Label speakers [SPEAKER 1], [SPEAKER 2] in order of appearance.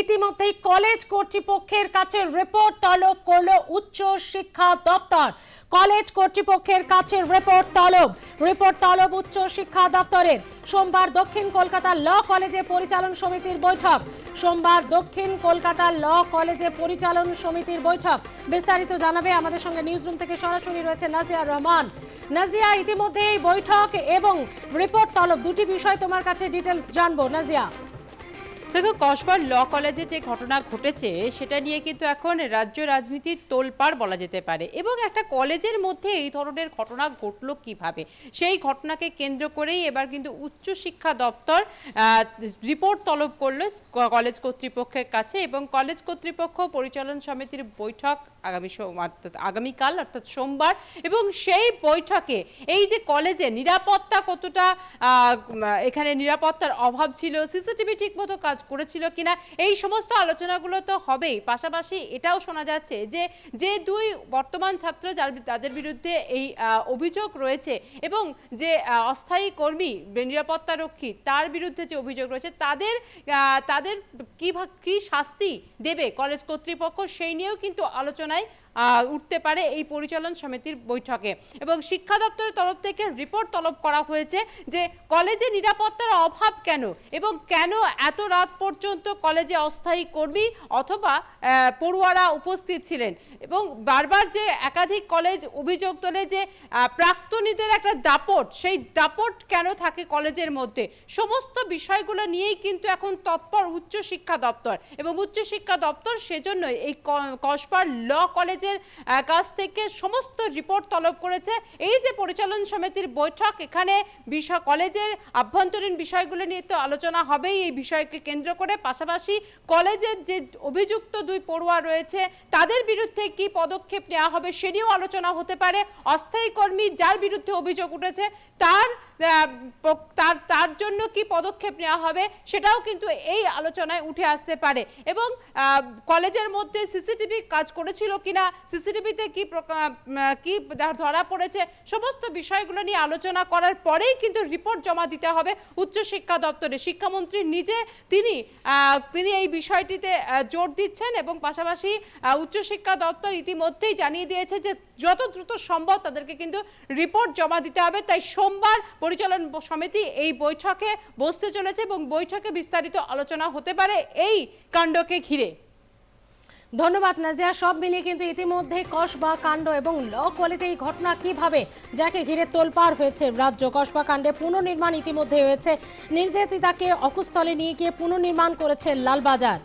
[SPEAKER 1] ইতিমধ্যেই কলেজ কর্তৃপক্ষের কাছে রিপোর্ট তলব করল উচ্চ শিক্ষা দপ্তর কলেজ কর্তৃপক্ষের কাছে রিপোর্ট তলব। রিপোর্ট তলব উচ্চ শিক্ষা দপ্তরের সোমবার দক্ষিণ কলকাতা ল কলেজে পরিচালন সমিতির বৈঠক। সোমবার দক্ষিণ কলকাতা ল কলেজে পরিচালন সমিতির বৈঠক। বিস্তারিত জানাবে আমাদের সঙ্গে নিউজরুম থেকে সরাসরি রয়েছে নাজিয়া রহমান। নাজিয়া ইতিমধ্যে এই বৈঠক এবং রিপোর্ট তলব। দুটি বিষয় তোমার কাছে ডিটেলস জানব। নাজিয়া।
[SPEAKER 2] দেখো কসবার ল কলেজে যে ঘটনা ঘটেছে, সেটা নিয়ে কিন্তু এখন রাজ্য রাজনীতির তোলপাড় বলা যেতে পারে। এবং একটা কলেজের মধ্যে এই ধরনের ঘটনা ঘটলো কীভাবে? সেই ঘটনাকে কেন্দ্র করেই এবার কিন্তু উচ্চ শিক্ষা দপ্তর রিপোর্ট তলব করল কলেজ কর্তৃপক্ষের কাছে এবং কলেজ কর্তৃপক্ষ পরিচালন সমিতির বৈঠক আগামী আগামীকাল, অর্থাৎ সোমবার এবং সেই বৈঠকে এই যে কলেজে নিরাপত্তা কতটা এখানে নিরাপত্তার অভাব ছিল, সিসিটিভি ঠিকমতো কাজ করেছিল কিনা, এই সমস্ত আলোচনাগুলো তো হবেই। পাশাপাশি এটাও শোনা যাচ্ছে যে যে দুই বর্তমান ছাত্র যার তাদের বিরুদ্ধে এই অভিযোগ রয়েছে এবং যে অস্থায়ী কর্মী নিরাপত্তা রক্ষী তার বিরুদ্ধে যে অভিযোগ রয়েছে, তাদের তাদের কী কী শাস্তি দেবে কলেজ কর্তৃপক্ষ সেই নিয়েও কিন্তু আলোচনায় উঠতে পারে এই পরিচালন সমিতির বৈঠকে। এবং শিক্ষা দপ্তরের তরফ থেকে রিপোর্ট তলব করা হয়েছে যে কলেজে নিরাপত্তার অভাব কেন এবং কেন এত রাত পর্যন্ত কলেজে অস্থায়ী কর্মী অথবা পড়ুয়ারা উপস্থিত ছিলেন? এবং বারবার যে একাধিক কলেজ অভিযোগ তোলে যে প্রাক্তনীদের একটা দাপট, সেই দাপট কেন থাকে কলেজের মধ্যে? সমস্ত বিষয়গুলো নিয়েই কিন্তু এখন তৎপর উচ্চ শিক্ষা দপ্তর। এবং উচ্চ শিক্ষা দপ্তর সেজন্যই এই কসবার ল কলেজের কাছ থেকে সমস্ত রিপোর্ট তলব করেছে। এই যে পরিচালন সমিতির বৈঠক, এখানে বিষয়, কলেজের আভ্যন্তরীণ বিষয়গুলো নিয়ে তো আলোচনা হবেই, এই বিষয়কে কেন্দ্র করে। পাশাপাশি কলেজের যে অভিযুক্ত দুই পড়ুয়া রয়েছে, তাদের বিরুদ্ধে কি পদক্ষেপ নেওয়া হবে সে নিয়েও আলোচনা হতে পারে। অস্থায়ী কর্মী যার বিরুদ্ধে অভিযোগ উঠেছে, তার তার তার জন্য কি পদক্ষেপ নেওয়া হবে সেটাও কিন্তু এই আলোচনায় উঠে আসতে পারে। এবং কলেজের মধ্যে সিসিটিভি কাজ করেছিল কিনা সিসিটিভিতে কি কি ধরা পড়েছে, সমস্ত বিষয়গুলো নিয়ে আলোচনা করার পরেই কিন্তু রিপোর্ট জমা দিতে হবে উচ্চ শিক্ষা দপ্তরে। শিক্ষামন্ত্রী নিজে তিনি তিনি এই বিষয়টিতে জোর দিচ্ছেন এবং পাশাপাশি উচ্চশিক্ষা দপ্তর ইতিমধ্যেই জানিয়ে দিয়েছে যে যত দ্রুত সম্ভব তাদেরকে কিন্তু রিপোর্ট জমা দিতে হবে। তাই সোমবার পরিচালন সমিতি এই বৈঠকে বসতে চলেছে এবং বৈঠকে বিস্তারিত আলোচনা হতে পারে এই কাণ্ডকে ঘিরে।
[SPEAKER 1] ধন্যবাদ, নাজিয়া। সব মিলিয়ে কিন্তু ইতিমধ্যে কসবা কাণ্ড এবং ল কলেজে এই ঘটনা কীভাবে যাকে ঘিরে তোলপাড় হয়েছে রাজ্য? কসবা কাণ্ডে পুনর্নির্মাণ ইতিমধ্যে হয়েছে। নির্যাতিতাকে অকুস্থলে নিয়ে গিয়ে পুনর্নির্মাণ করেছে লালবাজার।